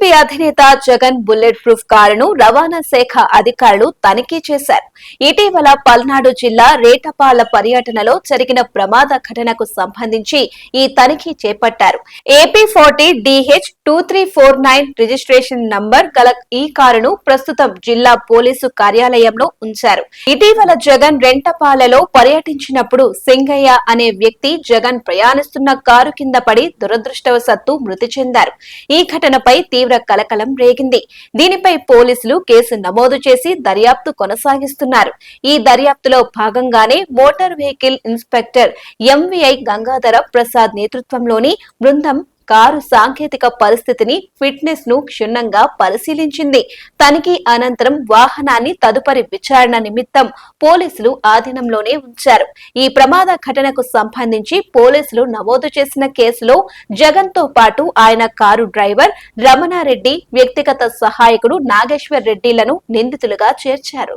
TDP అధినేత Jagan bullet proof కారును రవాణా శాఖ అధికారులు తనిఖీ చేశారు. ఇటీవల పల్నాడు జిల్లా రేటపాల పర్యటనలో జరిగిన ప్రమాద ఘటనకు సంబంధించి ఈ తనిఖీ చేపట్టారు. AP forty DH two three four nine registration number గల ఈ కారును ప్రస్తుతం జిల్లా పోలీసు కార్యాలయంలో ఉంచారు. ఇటీవల జగన్ రెంటపాలలో పర్యటించినప్పుడు సింగయ్య అనే వ్యక్తి జగన్ ప్రయాణిస్తున్న కారు కింద పడి దురదృష్టవశాత్తు మృతి చెందారు. ఈ ఘటనపై తీవ్ర కలకలం రేగింది. దీనిపై పోలీసులు కేసు నమోదు చేసి దర్యాప్తు కొనసాగిస్తున్నారు. ఈ దర్యాప్తులో భాగంగానే motor vehicle inspector MVI Gangadhara Prasad నేతృత్వంలోని బృందం కారు సాంకేతిక పరిస్థితిని ఫిట్నెస్ను క్షుణ్ణంగా పరిశీలించింది. తనిఖీ అనంతరం వాహనాన్ని తదుపరి విచారణ నిమిత్తం పోలీసులు ఆధీనంలోనే ఉంచారు. ఈ ప్రమాద ఘటనకు సంబంధించి పోలీసులు నమోదు చేసిన కేసులో జగన్తో పాటు ఆయన కారు డ్రైవర్ రమణారెడ్డి వ్యక్తిగత సహాయకుడు నాగేశ్వర్ రెడ్డిలను నిందితులుగా చేర్చారు.